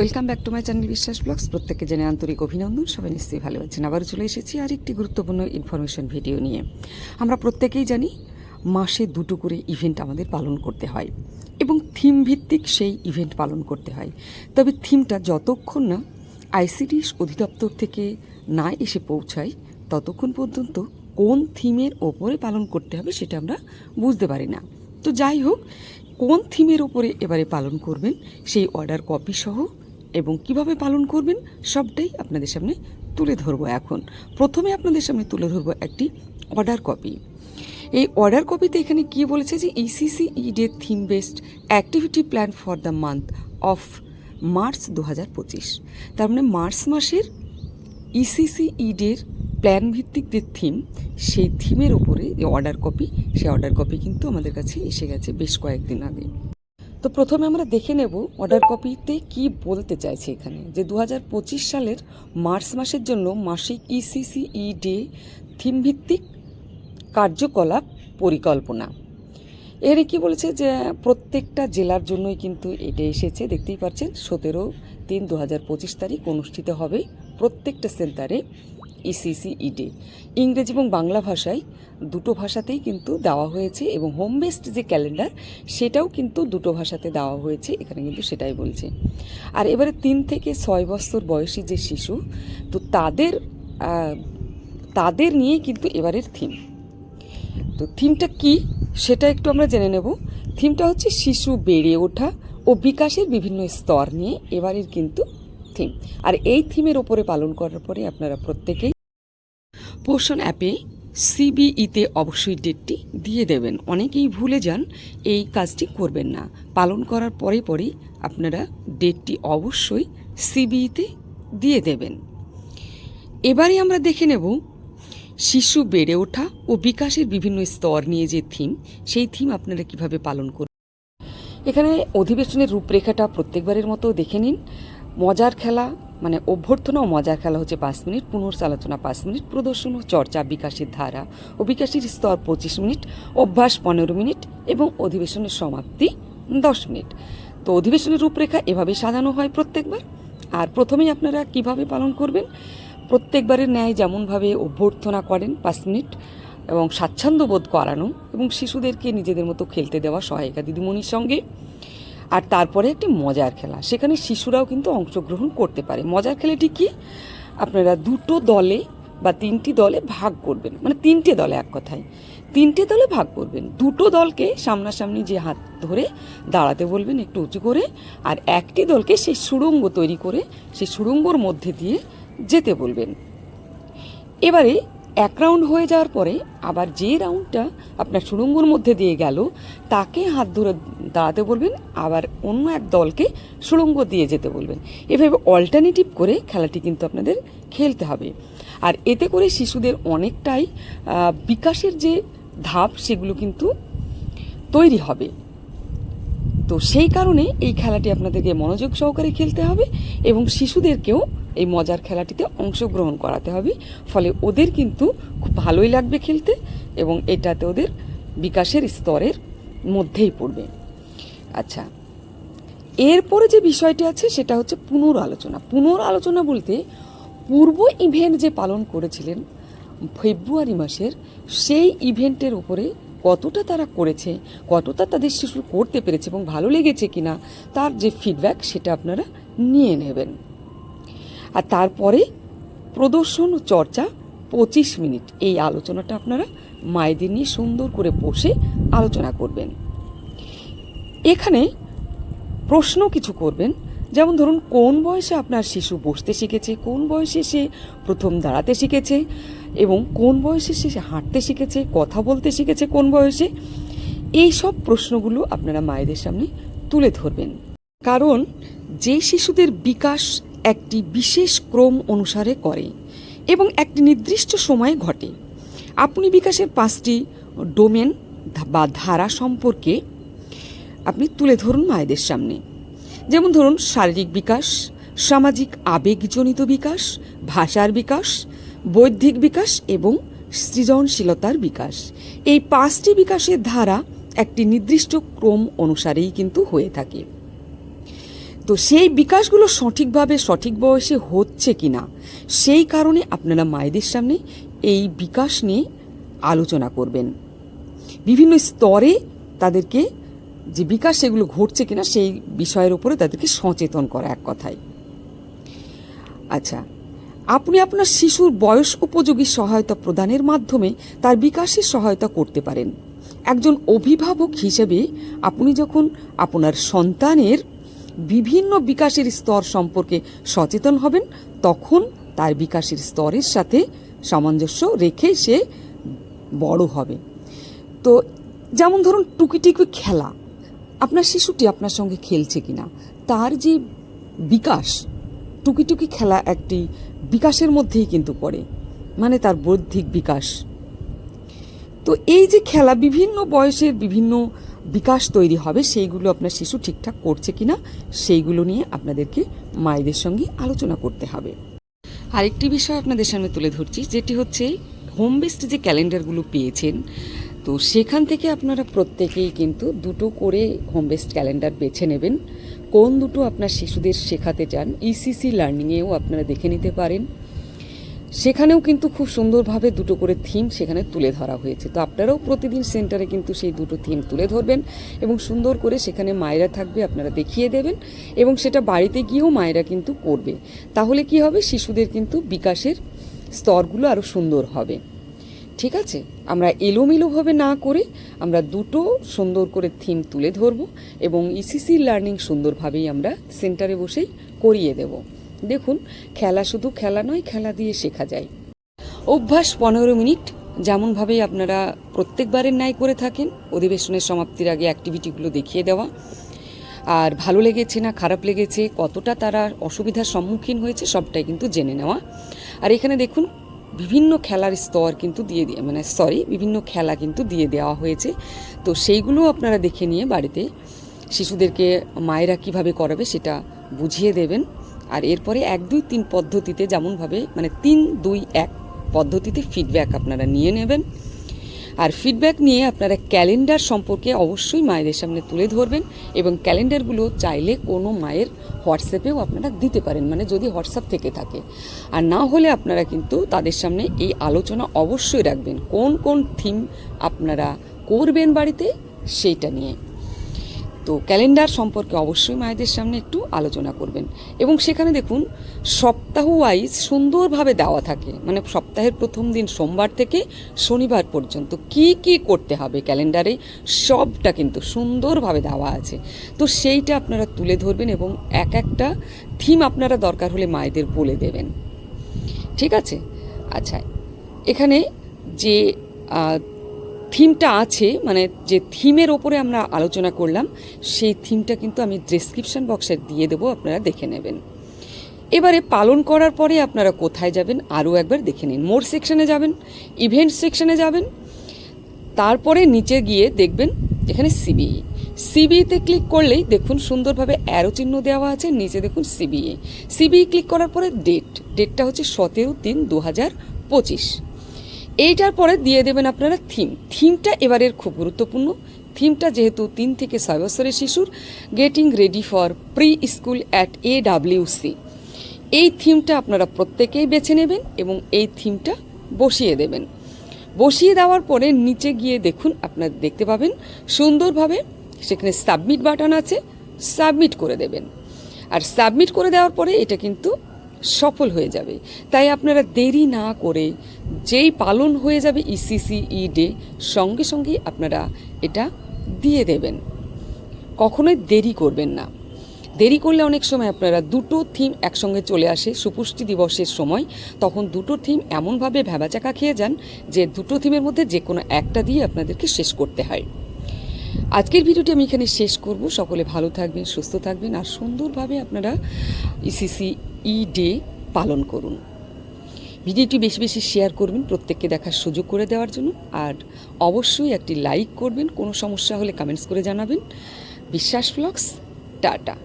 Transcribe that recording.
Welcome back to my channel Biswas blogs প্রত্যেককে জেনে আন্তরিক অভিনন্দন। সবাই নিশ্চয়ই ভালো আছেন। আবারও চলে এসেছি আর একটি গুরুত্বপূর্ণ ইনফরমেশন ভিডিও নিয়ে। আমরা প্রত্যেকেই জানি মাসে দুটো করে ইভেন্ট আমাদের পালন করতে হয় এবং থিম ভিত্তিক সেই ইভেন্ট পালন করতে হয়। তবে থিমটা যতক্ষণ না আইসিডি অধিদপ্তর থেকে না এসে পৌঁছায়, ততক্ষণ পর্যন্ত কোন থিমের ওপরে পালন করতে হবে সেটা আমরা বুঝতে পারি না। তো যাই হোক, কোন থিমের ওপরে এবারে পালন করবেন সেই অর্ডার কপি সহ এবং কীভাবে পালন করবেন সবটাই আপনাদের সামনে তুলে ধরবো এখন। প্রথমে আপনাদের সামনে তুলে ধরবো একটি অর্ডার কপি এই অর্ডার কপিতে এখানে কি বলেছে যে ECC E day theme based activity plan for the month of March দু হাজার পঁচিশ। তার মানে মার্চ মাসের ইসিসি ইডের প্ল্যান ভিত্তিক যে থিম সেই থিমের ওপরে যে অর্ডার কপি সেই অর্ডার কপি কিন্তু আমাদের কাছে এসে গেছে বেশ কয়েকদিন আগে। তো প্রথমে আমরা দেখে নেব অর্ডার কপিতে কি বলতে চাইছে এখানে, যে দু হাজার পঁচিশ সালের মার্চ মাসের জন্য মাসিক E ECC E day theme ভিত্তিক কার্যকলাপ পরিকল্পনা। এর কি বলেছে যে প্রত্যেকটা জেলার জন্যই কিন্তু এটা এসেছে, দেখতেই পাচ্ছেন, সতেরো তিন দু হাজার পঁচিশ তারিখ অনুষ্ঠিত হবে প্রত্যেকটা সেন্টারে। ইসিসি ইডে ইংরেজি এবং বাংলা ভাষায় দুটো ভাষাতেই কিন্তু দেওয়া হয়েছে এবং হোম বেসড যে ক্যালেন্ডার সেটাও কিন্তু দুটো ভাষাতে দেওয়া হয়েছে, এখানে কিন্তু সেটাই বলছে। আর এবারে তিন থেকে ছয় বছর বয়সী যে শিশু, তো তাদের তাদের নিয়েই কিন্তু এবারের থিম তো থিমটা কি, সেটা একটু আমরা জেনে নেব। থিমটা হচ্ছে শিশু বেড়ে ওঠা ও বিকাশের বিভিন্ন স্তর নিয়ে এবারের কিন্তু থিম। আর এই থিমের ওপরে পালন করার পরে আপনারা প্রত্যেকেই পোষণ অ্যাপে সিবিইতে অবশ্যই ডেটটি দিয়ে দেবেন। অনেকেই ভুলে যান, এই কাজটি করবেন না। পালন করার পরে পরেই আপনারা ডেটটি অবশ্যই সিবিইতে দিয়ে দেবেন। এবারে আমরা দেখে নেব শিশু বেড়ে ওঠা ও বিকাশের বিভিন্ন স্তর নিয়ে যে থিম, সেই থিম আপনারা কীভাবে পালন করবেন। এখানে অধিবেশনের রূপরেখাটা প্রত্যেকবারের মতো দেখে নিন। মজার খেলা মানে অভ্যর্থনা ও মজার খেলা হচ্ছে পাঁচ মিনিট, পুনর্চালোচনা পাঁচ মিনিট, প্রদর্শন ও চর্চা বিকাশের ধারা ও বিকাশের স্তর পঁচিশ মিনিট, অভ্যাস পনেরো মিনিট এবং অধিবেশনের সমাপ্তি দশ মিনিট। তো অধিবেশনের রূপরেখা এভাবে সাজানো হয় প্রত্যেকবার। আর প্রথমেই আপনারা কীভাবে পালন করবেন? প্রত্যেকবারের ন্যায় যেমনভাবে অভ্যর্থনা করেন পাঁচ মিনিট এবং স্বাচ্ছন্দ্য বোধ করানো এবং শিশুদেরকে নিজেদের মতো খেলতে দেওয়া সহায়িকা দিদিমণির সঙ্গে। আর তারপরে একটি মজার খেলা। সেখানে শিশুরাও কিন্তু অংশগ্রহণ করতে পারে। মজার খেলাটি কি? আপনারা দুটো দলে বা তিনটি দলে ভাগ করবেন। মানে তিনটে দলে এক কথায়। তিনটে দলে ভাগ করবেন। দুটো দলকে সামনাসামনি যে হাত ধরে দাঁড়াতে বলবেন, একটু উঁচু করে, আর একটি দলকে সেই সুড়ঙ্গ তৈরি করে সেই সুড়ঙ্গর মধ্যে দিয়ে যেতে বলবেন। এবারে এক রাউন্ড হয়ে যাওয়ার পরে আবার যে রাউন্ডটা আপনার সুড়ঙ্গর মধ্যে দিয়ে গেল, তাকে হাত ধরে দাঁড়াতে বলবেন, আবার অন্য এক দলকে সুড়ঙ্গ দিয়ে যেতে বলবেন। এভাবে অল্টারনেটিভ করে খেলাটি কিন্তু আপনাদের খেলতে হবে। আর এতে করে শিশুদের অনেকটাই বিকাশের যে ধাপ সেগুলো কিন্তু তৈরি হবে। তো সেই কারণে এই খেলাটি আপনাদেরকে মনোযোগ সহকারে খেলতে হবে এবং শিশুদেরকেও এই মজার খেলাটিতে অংশগ্রহণ করাতে হবে। ফলে ওদের কিন্তু খুব ভালোই লাগবে খেলতে এবং এটাতে ওদের বিকাশের স্তরের মধ্যেই পড়বে। আচ্ছা এরপরে যে বিষয়টি আছে সেটা হচ্ছে পুনর আলোচনা পুনর আলোচনা বলতে পূর্ব ইভেন্ট যে পালন করেছিলেন ফেব্রুয়ারি মাসের, সেই ইভেন্টের উপরে কতটা তারা করেছে, কতটা তাদের শিশু করতে পেরেছে এবং ভালো লেগেছে কিনা, তার যে ফিডব্যাক সেটা আপনারা নিয়ে নেবেন। আর তারপরে প্রদর্শন ও চর্চা পঁচিশ মিনিট। এই আলোচনাটা আপনারা মায়েদের নিয়ে সুন্দর করে বসে আলোচনা করবেন। এখানে প্রশ্ন কিছু করবেন। যেমন ধরুন, কোন বয়সে আপনার শিশু বসতে শিখেছে? কোন বয়সে সে প্রথম দাঁড়াতে শিখেছে? এবং কোন বয়সে সে হাঁটতে শিখেছে? কথা বলতে শিখেছে কোন বয়সে? এই সব প্রশ্নগুলো আপনারা মায়েদের সামনে তুলে ধরবেন। কারণ যে শিশুদের বিকাশ একটি বিশেষ ক্রম অনুসারে করে এবং একটি নির্দিষ্ট সময়ে ঘটে। আপনি বিকাশের পাঁচটি ডোমেন বা ধারা সম্পর্কে আপনি তুলে ধরুন মায়েদের সামনে। যেমন ধরুন শারীরিক বিকাশ, সামাজিক আবেগজনিত বিকাশ, ভাষার বিকাশ, বৌদ্ধিক বিকাশ এবং সৃজনশীলতার বিকাশ। এই পাঁচটি বিকাশের ধারা একটি নির্দিষ্ট ক্রম অনুসারেই কিন্তু হয়ে থাকে। তো সেই বিকাশগুলো সঠিকভাবে, সঠিক বয়সে হচ্ছে কি না সেই কারণে আপনারা মায়েদের সামনে এই বিকাশ নিয়ে আলোচনা করবেন। বিভিন্ন স্তরে তাদেরকে যে বিকাশ সেগুলো ঘটছে কিনা সেই বিষয়ের উপরে তাদেরকে সচেতন করা এক কথায়। আচ্ছা আপনি আপনার শিশুর বয়স উপযোগী সহায়তা প্রদানের মাধ্যমে তার বিকাশে সহায়তা করতে পারেন। একজন অভিভাবক হিসেবে আপনি যখন আপনার সন্তানের বিভিন্ন বিকাশের স্তর সম্পর্কে সচেতন হবেন, তখন তার বিকাশের স্তরের সাথে সামঞ্জস্য রেখে সে বড় হবে। তো যেমন ধরুন টুকিটুকি খেলা, আপনার শিশুটি আপনার সঙ্গে খেলছে কিনা, তার যে বিকাশ, টুকিটুকি খেলা একটি বিকাশের মধ্যেই কিন্তু পড়ে মানে তার বৌদ্ধিক বিকাশ। তো এই যে খেলা, বিভিন্ন বয়সের বিভিন্ন বিকাশ তৈরি হবে, সেইগুলো আপনার শিশু ঠিকঠাক করছে কিনা, সেইগুলো নিয়ে আপনাদেরকে মায়েদের সঙ্গে আলোচনা করতে হবে। আরেকটি বিষয় আপনাদের সামনে তুলে ধরছি, যেটি হচ্ছে হোম বেসড যে ক্যালেন্ডারগুলো পেয়েছেন, তো সেখান থেকে আপনারা প্রত্যেকেই কিন্তু দুটো করে হোম বেসড ক্যালেন্ডার বেছে নেবেন। কোন দুটো আপনার শিশুদের শেখাতে চান E ইসিসি লার্নিংয়েও আপনারা দেখে নিতে পারেন। সেখানেও কিন্তু খুব সুন্দরভাবে দুটো করে থিম সেখানে তুলে ধরা হয়েছে। তো আপনারাও প্রতিদিন সেন্টারে কিন্তু সেই দুটো থিম তুলে ধরবেন এবং সুন্দর করে সেখানে মায়েরা থাকবে, আপনারা দেখিয়ে দেবেন এবং সেটা বাড়িতে গিয়েও মায়েরা কিন্তু করবে। তাহলে কি হবে? শিশুদের কিন্তু বিকাশের স্তরগুলো আরও সুন্দর হবে। ঠিক আছে? আমরা এলোমেলোভাবে না করে আমরা দুটো সুন্দর করে থিম তুলে ধরবো এবং E ইসিসি লার্নিং সুন্দরভাবেই আমরা সেন্টারে বসেই করিয়ে দেব। দেখুন, খেলা শুধু খেলা নয়, খেলা দিয়ে শেখা যায়। অভ্যাস পনেরো মিনিট, যেমনভাবেই আপনারা প্রত্যেকবারের ন্যায় করে থাকেন, অধিবেশনের সমাপ্তির আগে অ্যাক্টিভিটিগুলো দেখিয়ে দেওয়া। আর ভালো লেগেছে না খারাপ লেগেছে, কতটা তারা অসুবিধার সম্মুখীন হয়েছে, সবটাই কিন্তু জেনে নেওয়া। আর এখানে দেখুন, বিভিন্ন খেলার স্তর কিন্তু দিয়ে দিয়ে মানে সরি বিভিন্ন খেলা কিন্তু দিয়ে দেওয়া হয়েছে। তো সেইগুলো আপনারা দেখে নিয়ে বাড়িতে শিশুদেরকে মায়েরা কীভাবে করাবে সেটা বুঝিয়ে দেবেন। আর এরপরে এক, দুই, তিন পদ্ধতিতে যেমনভাবে মানে তিন, দুই, এক পদ্ধতিতে ফিডব্যাক আপনারা নিয়ে নেবেন। আর ফিডব্যাক নিয়ে আপনারা ক্যালেন্ডার সম্পর্কে অবশ্যই মায়েদের সামনে তুলে ধরবেন এবং ক্যালেন্ডারগুলো চাইলে কোনো মায়ের হোয়াটসঅ্যাপেও আপনারা দিতে পারেন মানে যদি হোয়াটসঅ্যাপ থেকে থাকে। আর না হলে আপনারা কিন্তু তাদের সামনে এই আলোচনা অবশ্যই রাখবেন, কোন কোন থিম আপনারা করবেন বাড়িতে, সেইটা নিয়ে। তো ক্যালেন্ডার সম্পর্কে অবশ্যই মায়েদের সামনে একটু আলোচনা করবেন। এবং সেখানে দেখুন সপ্তাহ ওয়াইজ সুন্দরভাবে দেওয়া থাকে। মানে সপ্তাহের প্রথম দিন সোমবার থেকে শনিবার পর্যন্ত কি কি করতে হবে ক্যালেন্ডারে, সবটা কিন্তু সুন্দরভাবে দেওয়া আছে। তো সেইটা আপনারা তুলে ধরবেন এবং এক একটা থিম আপনারা দরকার হলে মায়েদের বলে দেবেন। ঠিক আছে? আচ্ছা এখানে যে থিমটা আছে মানে যে থিমের ওপরে আমরা আলোচনা করলাম, সেই থিমটা কিন্তু আমি ডেসক্রিপশন বক্সে দিয়ে দেবো, আপনারা দেখে নেবেন। এবারে পালন করার পরে আপনারা কোথায় যাবেন, আরও একবার দেখে নিন। মোর সেকশনে যাবেন ইভেন্ট সেকশনে যাবেন, তারপরে নিচে গিয়ে দেখবেন এখানে সিবিই সিবিইতে ক্লিক করলেই দেখুন সুন্দরভাবে অ্যারো চিহ্ন দেওয়া আছে, নিচে দেখুন সিবিই সিবিই ক্লিক করার পরে ডেট ডেটটা হচ্ছে সতেরো তিন দু হাজার পঁচিশ। এইটার পরে দিয়ে দেবেন আপনারা থিম। থিমটা এবারের খুব গুরুত্বপূর্ণ। থিমটা যেহেতু তিন থেকে ছয় বছরের শিশুর, getting ready for preschool at A WC এই থিমটা আপনারা প্রত্যেকেই বেছে নেবেন এবং এই থিমটা বসিয়ে দেবেন। বসিয়ে দেওয়ার পরে নিচে গিয়ে দেখুন, আপনারা দেখতে পাবেন, সুন্দরভাবে সেখানে সাবমিট বাটন আছে, সাবমিট করে দেবেন। আর সাবমিট করে দেওয়ার পরে এটা কিন্তু সফল হয়ে যাবে। তাই আপনারা দেরি না করে যেই পালন হয়ে যাবে E ইসিসি ই ডে সঙ্গে সঙ্গেই আপনারা এটা দিয়ে দেবেন। কখনোই দেরি করবেন না। দেরি করলে অনেক সময় আপনারা দুটো থিম একসঙ্গে চলে আসে, সুপুষ্টি দিবসের সময়। তখন দুটো থিম এমনভাবে ভেবাচাকা খেয়ে যান যে দুটো থিমের মধ্যে যে কোনো একটা দিয়ে আপনাদেরকে শেষ করতে হয়। আজকের ভিডিওটি আমি এখানে শেষ করব। সকলে ভালো থাকবেন, সুস্থ থাকবেন আর সুন্দরভাবে আপনারা ইসিসি ই ডে পালন করুন। ভিডিওটি বেশি বেশি শেয়ার করবেন, প্রত্যেককে দেখার সুযোগ করে দেওয়ার জন্য। আর অবশ্যই একটি লাইক করবেন, কোনো সমস্যা হলে কমেন্টস করে জানাবেন। বিশ্বাস ব্লগস টাটা।